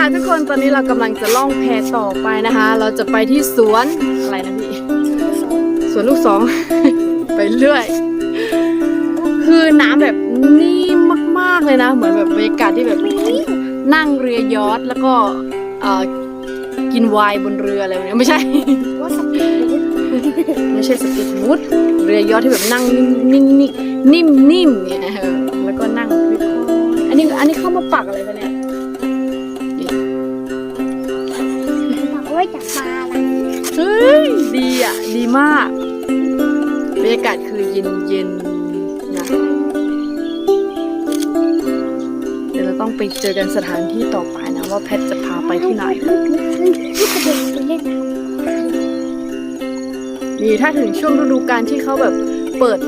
ค่ะทุกคนตอนนี้เรากำลังจะล่องแพต่อไปนะคะ เราจะไปที่สวนอะไรนะพี่สวนลูกสอง ไปเรื่อย คือน้ำแบบนิ่มมาก ๆ เลยนะ เหมือนแบบบรรยากาศที่แบบนั่งเรือยอทแล้วก็กินไวน์บนเรืออะไรแบบนี้ไม่ใช่ไม่ใช่สปีดบูทเรือยอทที่แบบนั่งนิ่งๆนิ่มๆเนี่ยแล้วก็นั่งค่อยๆอันนี้อันนี้เข้ามาปักอะไรคะเนี่ย ยดีอะ ดีมากบรรยากาศคือเย็นเย็นนะเดี๋ยวเราต้องไปเจอกันสถานที่ต่อไปนะ ว่าแพทจะพาไปที่ไหนที่กระเด็นไปเล่นน้นี่ถ้าถึงช่วงฤดูกาลที่เขาแบบเปิด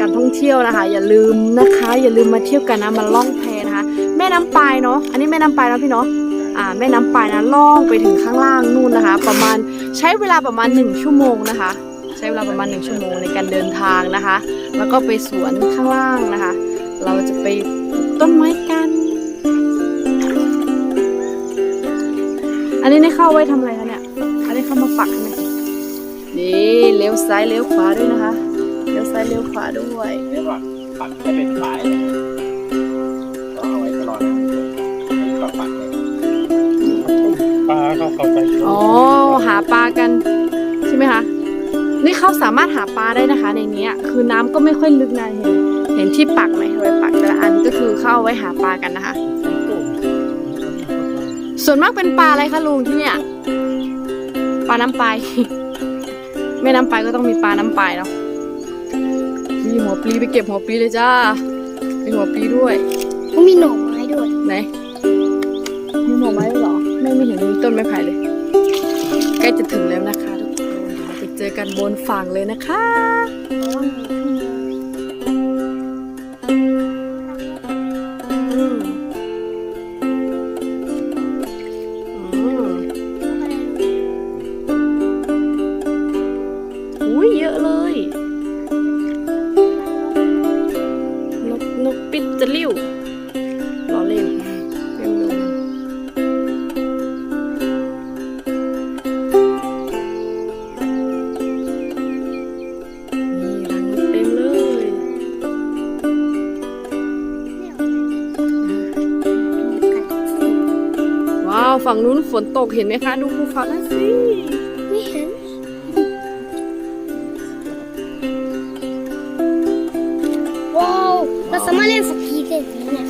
การท่องเที่ยวนะคะ อย่าลืมนะคะ อย่าลืมมาเที่ยวกันนะมาล่องแพนะคะ แม่น้ำปายเนาะอันนี้แม่น้ำปายเนาะพี่เนาะอ่าแม่น้ำปายนะล่องไปถึงข้างล่างนู่นนะคะ ประมาณ ใช้เวลาประมาณ 1 ชั่วโมงนะคะ ใช้เวลาประมาณ 1 ชั่วโมงในการเดินทางนะคะ แล้วก็ไปสวนข้างล่างนะคะ เราจะไปปลูกต้นไม้กัน อันนี้ได้เข้าไว้ทำอะไรคะเนี่ย อันนี้เข้ามาปักใช่ไหมนี่เลี้ยวซ้ายเลี้ยวขวาด้วยนะคะ เลี้ยวซ้ายเลี้ยวขวาด้วยเรียกว่าปักจะเป็นฝายเลยก็เอาไว้ตลอดนะให้ปักปักเลยปลาเขาเข้าไปอ๋อหาปลากันใช่ไหมคะนี่เขาสามารถหาปลาได้นะคะ ในเนี้ยคือน้ำก็ไม่ค่อยลึกนะเห็นเห็นที่ปักไหมเอาไว้ปักแต่ละอันก็คือเข้าเอาไว้หาปลากันนะคะ ส่วนมากเป็นปลาอะไรคะลุงที่เนี่ยปลาน้ำปลายแม่น้ำปลายก็ต้องมีปลาน้ำปลายเนาะมีหัวปลีไปเก็บหัวปลีเลยจ้ามีหัวปลีด้วยำก็มีหน่อไม้ด้วยไหนมีหน่อไม้ด้วยเหรอไม่ไม่เห็นมีต้นไม้ไผ่เลย ใกล้จะถึงแล้วนะคะทุกคนเดี๋ยวเราไปเจอกันบนฝั่งเลยนะคะเพรา ฝั่งนู้นฝนตกเห็นไหมคะ ดูภูเขานั่นสิไม่เห็นว้าวเราสามารถเล่นสกีได้เลยเนี่ย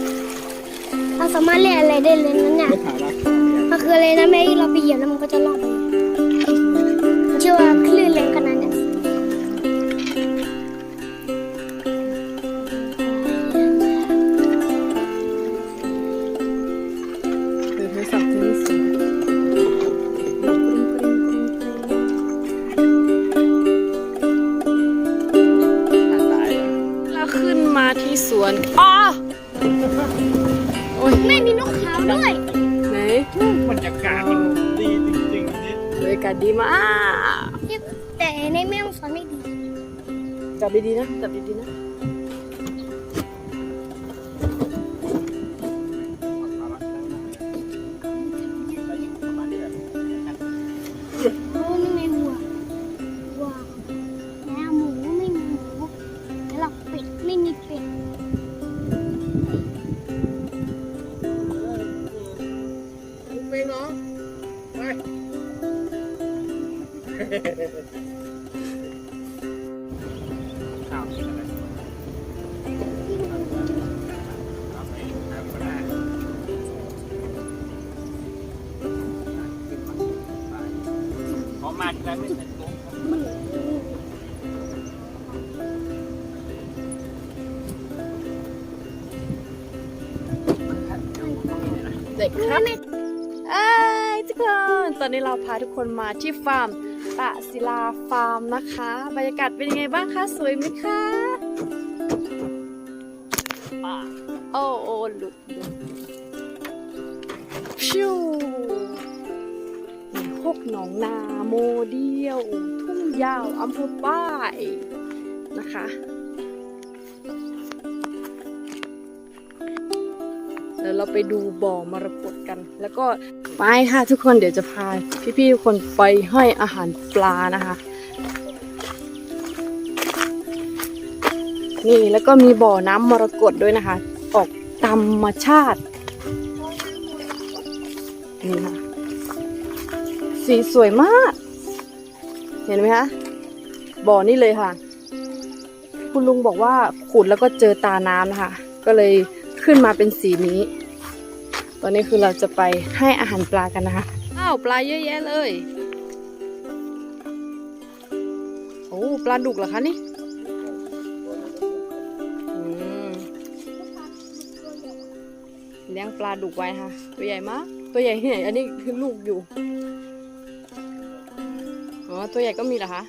เราสามารถเล่นอะไรได้เลยนะเนี่ยไม่ถามว่ามันคืออะไรนะแม่ที่เราไปเหยียบแล้วมันก็จะลอดไปมันชื่อว่าคลื่นแรง ที่สวนอ๋อโอ้ยแม่มีนกขาวด้วย ไหนบรรยากาศมันดีจริงๆนี่บรรยากาศดีมากแต่ในแม่ของสอนไม่ดีจับดีๆนะจับดีๆนะ เด็กครับเอ้ยทุกคน ตอนนี้เราพาทุกคนมาที่ฟาร์มตะศิลาฟาร์มนะคะ บรรยากาศเป็นยังไงบ้างคะ สวยไหมคะอ่าโอ้โอ้หลุดหลุดชิวหกหนองนาโมเดียว ทุ่งยาวอำเภอป้ายนะคะ เราไปดูบ่อมรกตกัน แล้วก็ไปค่ะทุกคนเดี๋ยวจะพาพี่ๆทุกคนไปห้อาหารปลานะคะ นี่แล้วก็มีบ่อน้ำมรกตด้วยนะคะ ออกธรรมชาตินี่ค่ะสีสวยมาก เห็นไหมคะบ่อนี่เลยค่ะ คุณลุงบอกว่าขุดแล้วก็เจอตาน้ำนะคะ ก็เลยขึ้นมาเป็นสีนี้ ตอนนี้คือเราจะไปให้อาหารปลากันนะคะ อ้าวปลาเยอะแยะเลย โอ้ปลาดุกเหรอคะนี่เลี้ยงปลาดุกไว้ค่ะ ตัวใหญ่มาก ตัวใหญ่ที่ไหนอันนี้คือลูกอยู่ อ๋อ ตัวใหญ่ก็มีเหรอคะ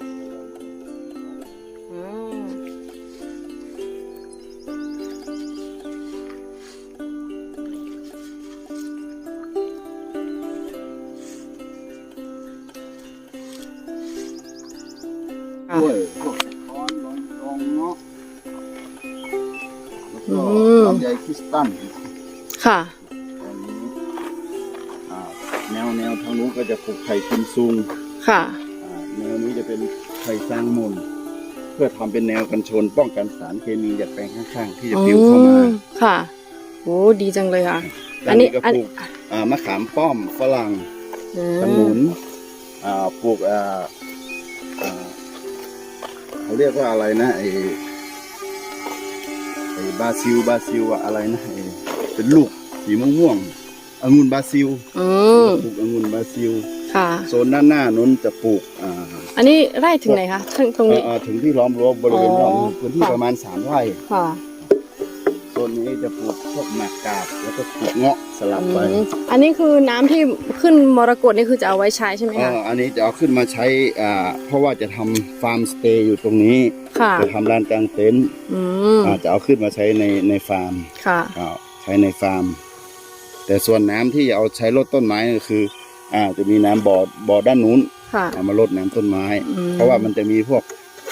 คริสตันค่ะอันนี้อ่าแนวแนวทางนู้นก็จะปลูกไผ่กิมซุงค่ะอ่าแนวนี้จะเป็นไผ่สร้างมนเพื่อทำเป็นแนวกันชนป้องกันสารเคมีจากแปลงข้างๆที่จะปลิวเข้ามาอืมค่ะโอ้ดีจังเลยค่ะ อัด้านนนี้นี้ก็อันปลูกอ่ามะขามป้อมฝรั่งอืขมนุนอ่าปลูกอ่าอ่าเขาเรียกว่าอะไรนะไอไอ บาซิลบาซิลอะอะไรนะไอเป็นลูกสีม่วงๆองุ่นบาซิลอืมปลูกองุ่นบาซิลค่ะโซนด้านหน้านั้นจะปลูกอ่าอันนี้ไร่ถึงไหนคะถึงตรงนี้อ่าถึงที่ล้อมรั้วบริเวณรอบอ๋อพื้นที่ค่ะประมาณสามไร่ค่ะ โซนนี้จะปลูกพวกหมากกาบแล้วก็ปลูกเงาะสลับไปอืมอันนี้คือน้ำที่ขึ้นมรกตนี่คือจะเอาไว้ใช้ใช่ไหมอ่าคะอันนี้จะเอาขึ้นมาใช้อ่าเพราะว่าจะทำฟาร์มสเตย์อยู่ตรงนี้ ค่ะ จะทำร้านกลางเต็นท์อืมอาจจะเอาขึ้นมาใช้ในในฟาร์มค่ะ อ่าใช้ในฟาร์ม แต่ส่วนน้ำที่เอาใช้รดต้นไม้ก็คืออ่าจะมีน้ำบ่อบ่อด้านนู้นค่ะ เอามารดน้ำต้นไม้ อืม เพราะว่ามันจะมีพวก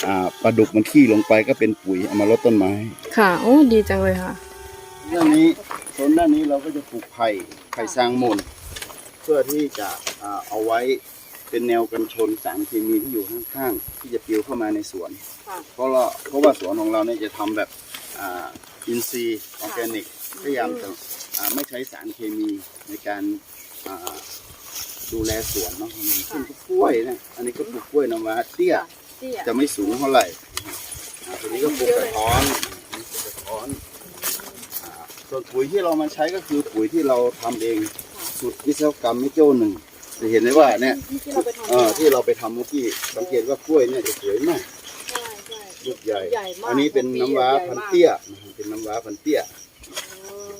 อ่าปลาดุกมันขี้ลงไปก็เป็นปุ๋ยเอามารดต้นไม้ ค่ะ โอ้ดีจังเลยค่ะด้านนี้โซนด้านนี้เราก็จะปลูกไผ่ไผ่สร้างมนเพื่อที่จะอ่าเอาไว้เป็นแนวกันชนสารเคมีที่อยู่ข้างๆที่จะปลิวเข้ามาในสวนค่ะเพราะเราเพราะว่าสวนของเราเนี่ยจะทำแบบอ่าอินทรีย์ออร์แกนิกพยายามจะอ่าไม่ใช้สารเคมีในการอ่าดูแลสวนเนาะซึ่งก็กล้วยนะอันนี้ก็ปลูกกล้วยน้ำว้าเตี้ยเตี้ยจะไม่สูงเท่าไหร่อ่าตัวนี้ก็ปลูกกระท้อนอันนี้ปลูกกระท้อนอ่าส่วนปุ๋ยที่เรามาใช้ก็คือปุ๋ยที่เราทำเองสูตรวิศวกรรมไม่โจ้หนึ่งจะเห็นได้ว่าเนี่ยที่เราไปทำเอ่อที่เราไปทำเมื่อกี้สังเกตว่ากล้วยเนี่ยจะสวยมากใช่ใช่ ลูกใหญ่ ใหญ่มากอันนี้เป็นน้ำว้าพันเตี้ยนะครับเป็นน้ำว้าพันเตี้ยอืม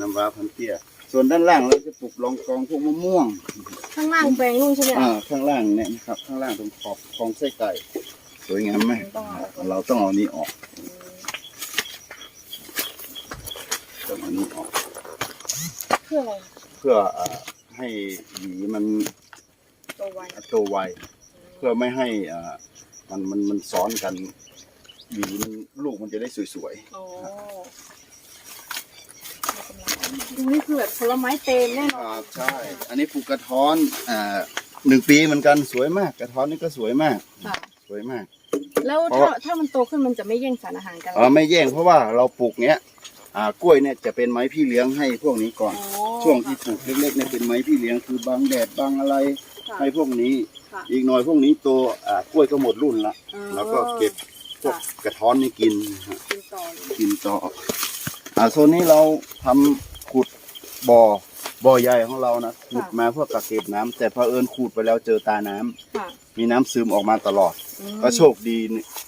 น้ำว้าพันเตี้ย ส่วนด้านล่างเราจะปลูกรองกองพวกมะม่วงข้างล่างแปลงนู่นใช่ไหมอ่าคะข้างล่างเนี่ยนะครับ ข้างล่างตรงขอบคลองไส้ไก่สวยงามไหมต้องเอาออกเราต้องเอานี้ออกต้องเอานี้ออกเพื่ออะไรเพื่อเอ่อให้หวีมันตัวไวโตไวเพื่อไม่ให้เอ่อมันมันมันซ้อนกันหวีมันลูกมันจะได้สวยอ๋อ ดูนี่คือแบบผลไม้เต็มแน่นๆอนอ่าใช่ อันนี้ปลูกกระท้อนอ่าหนึ่งปีเหมือนกันสวยมาก กระท้อนนี่ก็สวยมาก ค่ะ สวยมาก แล้วเพราะถ้าถ้ามันโตขึ้นมันจะไม่แย่งสารอาหารกันหรเออไม่แย่งเพราะว่าเราปลูกเนี้ยอ่ากล้วยเนี่ยจะเป็นไม้พี่เลี้ยงให้พวกนี้ก่อน อ๋อช่วงที่ปลูกเล็กๆเนี่ยเป็นไม้พี่เลี้ยงคือบังแดดบังอะไรค่ะ ให้พวกนี้ ค่ะ อีกหน่อยพวกนี้โตอ่ากล้วยก็หมดรุ่นละ อ๋อแล้วก็เก็บพวกค่ะ กระท้อนนี่กินนะฮะกินต่อเลยกินต่ออ่าโซนนี้เราทำขุด บ่อบ่อใหญ่ของเรานะขุดมาเพื่อกักเก็บน้ำแต่พอเผอิญขุดไปแล้วเจอตาน้ำค่ะมีน้ำซึมออกมาตลอด อืมก็โชคดี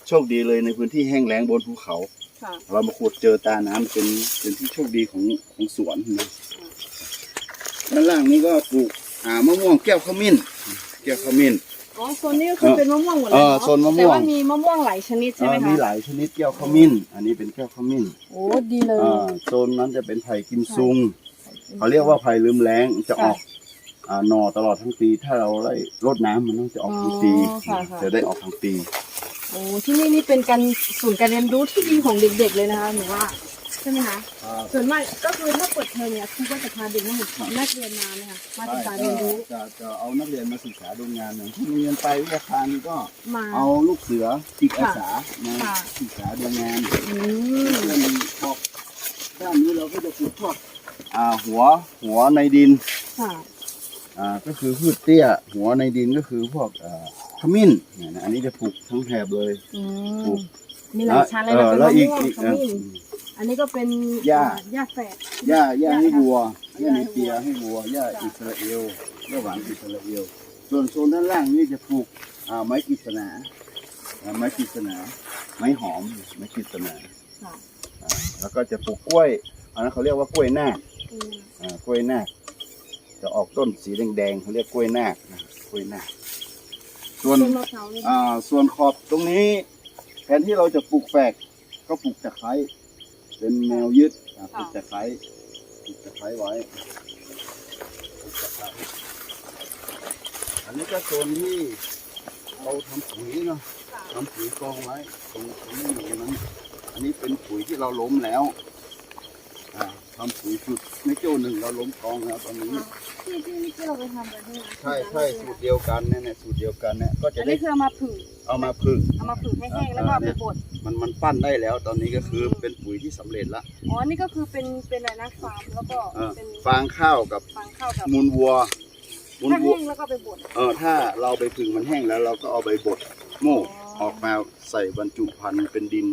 โชคดีเลยในพื้นที่แห้งแล้งบนภูเขา ค่ะเรามาขุดเจอตาน้ำเป็นเป็นที่โชคดีของของสวนนะด้านล่างนี้ก็ปลูกอ่ามะม่วงแก้วขมิ้น แก้วขมิ้น อ๋อโซนนี้ก็คือเป็นมะม่วงหมดเลยเออเนาะโซนมะม่วง แต่ว่ามีมะม่วงหลายชนิดใช่ไหมเอ่อคะมีหลายชนิดแก้วขมิ้น อันนี้เป็นแก้วขมิ้นโอ้ดีเลย อ่าโซนนั้นจะเป็นไผ่กิมซุง เขาเรียกว่าไผ่ลืมแรงจะออกอ่าหนอตลอดทั้งปี ถ้าเราได้รดน้ำมันต้องจะออกทั้งปีอ๋อค่ะค่ะ จะได้ออกทั้งปี โอ้ที่นี่นี่เป็นการศูนย์การเรียนรู้ที่ดีของเด็ก ๆ เลยนะคะหนูว่าใช่ไหมคะครับส่วนมากก็คือถ้าเปิดเทอมเนี่ยครูก็จะพาเด็กนักศึกษานักเรียนมาเนี่ยค่ะมาศึกษาเรียนรู้จะจะเอานักเรียนมาศึกษาดูงานอย่างที่โรงเรียนไปวิทยาคารนี่ก็มา เอาลูกเสือจิตอาสามาค่ะ ศึกษาดูงานอืม เรื่องพวกด้านนี้เราก็จะปลูกพวก อ่าหัวหัวในดินค่ะอ่าก็คือพืชเตี้ย หัวในดินก็คือพวกอ่าขมิ้นเนี่ยนะอันนี้จะปลูกทั้งแถบเลย อืปลูมกมีหลายชั้นเลยเอนะอเป็นแล้มะวอีกม่วงอีกขเออมิ้นอันนี้ก็เป็นหญ้าอ่หญ้าแฝด หญ้าหญ้าให้วัวหหญ้าญ้าให้ในเปียวัวให้วัวหญ้าจ้ะอิสราเอลหญ้าหวานอิสราเอลส่วนโซนด้านล่างนี่จะปลูกอ่าไม้กฤษณาอ่าไม้กฤษณาไม้หอมไม้กฤษณาค่ะอ่าแล้วก็จะปลูกกล้วยอันนั้นเขาเรียกว่ากล้วยนาคอืม อ่ากล้วยนาคจะออกต้นสีแดงๆเขาเรียกกล้วยนาคนะกล้วยนาคส่วนต้นมะพร้าวนี่อ่าส่วนขอบตรงนี้แทนที่เราจะปลูกแฝกก็ปลูกตะไคร้เป็นแนวยึดอ่าปลูกตะไคร้ปลูกตะไคร้ไว้ปลูกตะไคร้อันนี้ก็โซนที่เราทำปุ๋ยเนาะ ค่ะทำปุ๋ยกองไว้ตรงตรงนี้อยู่ตรงนั้น อันนี้เป็นปุ๋ยที่เราล้มแล้วอ่า ทำปุ๋ยสุดไม่โจ้หนึ่งเราล้มกองแล้วตอนนี้ที่ที่นี่ที่เราไปทำกันใช่ไหมใช่ใช่สูตรเดียวกันเนี่ยเนี่ยสูตรเดียวกันเนี่ยก็จะอันได้นี้คือเอามาผึ่งเอามาพึ่ง เอามาผึ่งให้แห้งแล้วก็เอาไปบดมันมันปั้นได้แล้ว ตอนนี้ก็คือเป็นปุ๋ยที่สำเร็จละอ๋อนี่ก็คือเป็นเป็นอะไรนะฟาร์มแล้วก็เออเป็นฟางข้าวกับฟางข้าวกับมูลวัวมูลถ้าวัวแห้งแล้วก็ไปบด เออถ้าเราไปพึ่งมันแห้งแล้ว เราก็เอาไปบดโม่ออกมาใส่บรรจุภัณฑ์เป็นดิน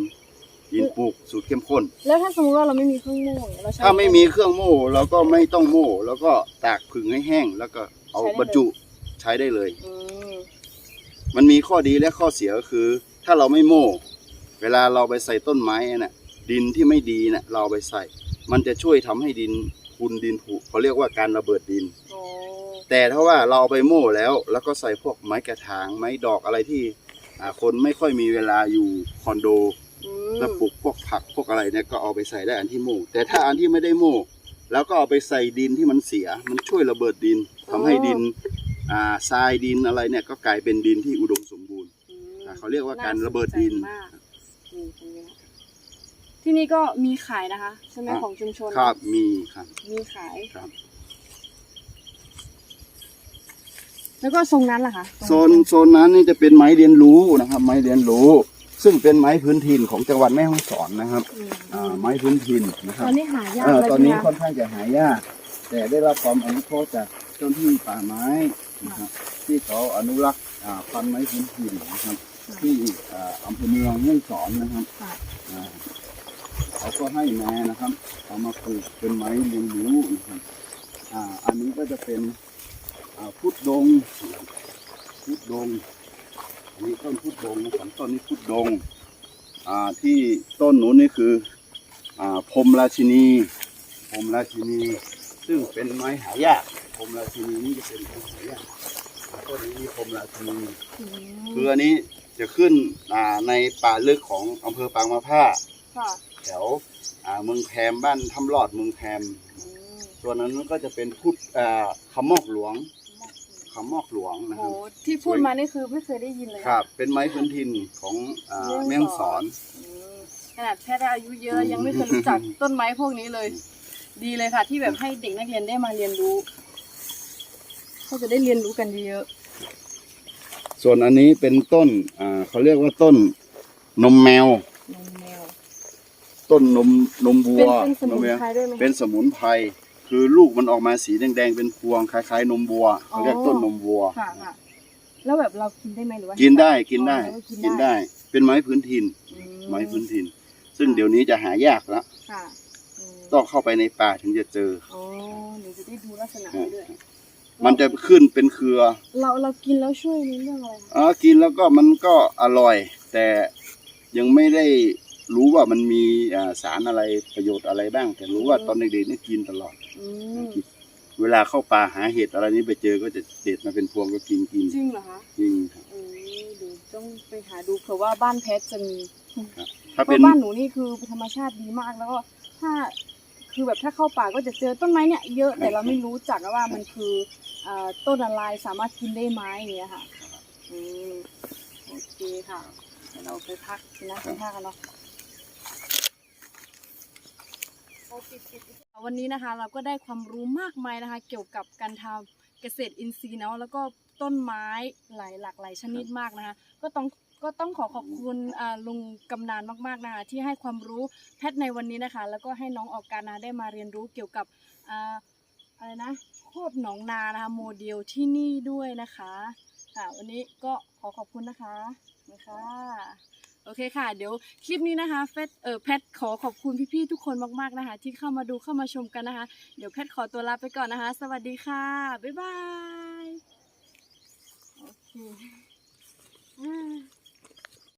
ดินปลูกสูตรเข้มข้น แล้วถ้าสมมติว่าเราไม่มีเครื่องโม่เนี่ยเราใช้ ถ้าไม่มีเครื่องโม่เราก็ไม่ต้องโม่แล้วก็ตากผึ่งให้แห้ง แล้วก็เอาบรรจุใช้ได้เลย อืมมันมีข้อดีและข้อเสียก็คือ ถ้าเราไม่โม่ เวลาเราไปใส่ต้นไม้น่ะดินที่ไม่ดีน่ะเราเอาไปใส่ มันจะช่วยทำให้ดินคุณดินผุเขาเรียกว่าการระเบิดดิน โอ้แต่ถ้าว่าเราเอาไปโม่แล้ว แล้วก็ใส่พวกไม้กระถางไม้ดอกอะไรที่อ่าคนไม่ค่อยมีเวลาอยู่คอนโดอื แล้วมปลูกพวกผักพวกอะไรเนี่ยก็เอาไปใส่ได้อันที่โม่แต่ถ้าอันที่ไม่ได้โม่แล้วก็เอาไปใส่ดินที่มันเสีย มันช่วยระเบิดดินทำให้ดินอ่าทรายดินอะไรเนี่ยก็กลายเป็นดินที่อุดมสมบูรณ์อืมอ่าเขาเรียกว่าการระเบิดดินาสใจมากนี่ตรงนี้นะที่นี่ก็มีขายนะคะใช่ไหมครับของชุมชนครับมีครับ มีขายครับแล้วก็ทรงนั้นล่ะคะโซนโซนนั้นนี่จะเป็นไม้เรียนรู้นะครับ ไม้เรียนรู้ ซึ่งเป็นไม้พื้นถิ่นของจังหวัดแม่ฮ่องสอนนะครับอืมอ่าไม้พื้นถิ่นนะคตรับอนนี้หายากเออเลยตอนนี้ใช่ไหมค่อนข้างจะหายาก แต่ได้รับความอนุเคราะห์จากเจ้าหน้าที่ป่าไม้นะครับที่เขาอนุรักษ์อ่าพันธุ์ไม้พื้นถิ่นนะครับ ที่อ่าอำเภอเมืองแม่ฮ่องสอนนะครับค่ะอ่าเขาก็ให้มานะครับเอามาปลูกเป็นไม้เรียนรู้นะครับอ่าอันนี้ก็จะเป็นอ่าพุทธดงพุทธดง อันนี้ต้นพุทธดงนะสองต้นนี้พุทธดงอ่าที่ต้นนู้นนี่คืออ่าพรหมราชินีพรหมราชินี ซึ่งเป็นไม้หายากพรหมราชินีนี่จะเป็นไม้หายากต้นนี้มีพรหมราชินีอืมคืออันนี้จะขึ้นอ่าในป่าลึกของอำเภอปางมะผ้าค่ะแถวอ่าเมืองแพมบ้านถ้ำลอดเมืองแพมอืมส่วนนั้นก็จะเป็นพุทธอ่าคำมอกหลวง คำมอกหลวงนะคโอ้รับ ที่พูดมานี่คือไม่เคยได้ยินเลยครับ เป็นไม้พื้นถิ่นของอ่าแม่ฮ่องสอน อืมขนาดแค่ได้อายุเยอะยังไม่เคยรู้จักต้นไม้พวกนี้เลย ดีเลยค่ะ ที่แบบให้เด็กนักเรียนได้มาเรียนรู้เขาจะได้เรียนรู้กันเยอะส่วนอันนี้เป็นต้นอ่าเขาเรียกว่าต้นนมแมวนมแมวต้นนมนมวัเป็นวเป็นสมุนแมวไพรด้วยไหมคะเป็นสมุนไพร คือลูกมันออกมาสีแดงๆเป็นพวงคล้ายๆ นมวัวเขาเรียกอ๋อต้นนมวัว ค่ะค่ะแล้วแบบเรากินได้ไหมหรือว่ากินได้กินได้อ๋อกิกินนได้ได้ เป็นไม้พื้นถิ่นอืไม้พื้นถิ่น ซึ่งเดี๋ยวนี้จะหายากแล้วค่ะอืมต้องเข้าไปในป่าถึงจะเจอ อ๋อเดี๋ยวจะได้ดูลักษณะไปด้วยมันจะขึ้นเป็นเครือเราเรากินแล้วช่วยในเรื่องอะไรคะอ๋อกินแล้วก็มันก็อร่อย แต่ยังไม่ได้รู้ว่ามันมีอ่าสารอะไรประโยชน์อะไรบ้าง แต่รู้ว่าตอนเด็กๆนี่กินตลอด อืมเวลาเข้าป่าหาเห็ดอะไรนี้ไปเจอก็จะเด็ดมาเป็นพวงก็กินกินจริงเหรอคะจริงครับเออเดี๋ยวต้องไปหาดูเผื่อว่าบ้านเพชรจะมีถ้าเพเป็นราะบ้านหนูนี่คือธรรมชาติดีมากแล้วก็ถ้าคือแบบถ้าเข้าป่าก็จะเจอต้นไม้เนี่ยเยอะแต่เราไม่รู้จักว่ามันคือเอ่อต้นอะไรสามารถกินได้ไหมอย่างเงี้ยค่ะอืมโอเคค่ะเราไปพักนะกินข้าวกันเนาะ วันนี้นะคะเราก็ได้ความรู้มากมายนะคะ เกี่ยวกับการทำเกษตรอินทรีย์เนาะแล้วก็ต้นไม้หลายหลากหลายชนิดมากนะคะ ก็ต้องก็ต้องขอขอบคุณลุงกำนานมากๆนะคะที่ให้ความรู้แพทย์ในวันนี้นะคะ แล้วก็ให้น้องออกการนะได้มาเรียนรู้เกี่ยวกับอ่าอะไรนะโคตรหนองนานะคะโมเดลที่นี่ด้วยนะคะค่ะวันนี้ก็ขอขอบคุณนะคะนะคะ โอเคค่ะ เดี๋ยวคลิปนี้นะคะเฟสเออแพทขอขอบคุณพี่ๆทุกคนมากๆนะคะ ที่เข้ามาดูเข้ามาชมกันนะคะ เดี๋ยวแพทขอตัวลาไปก่อนนะคะ สวัสดีค่ะ บ๊ายบายโอเคอ่า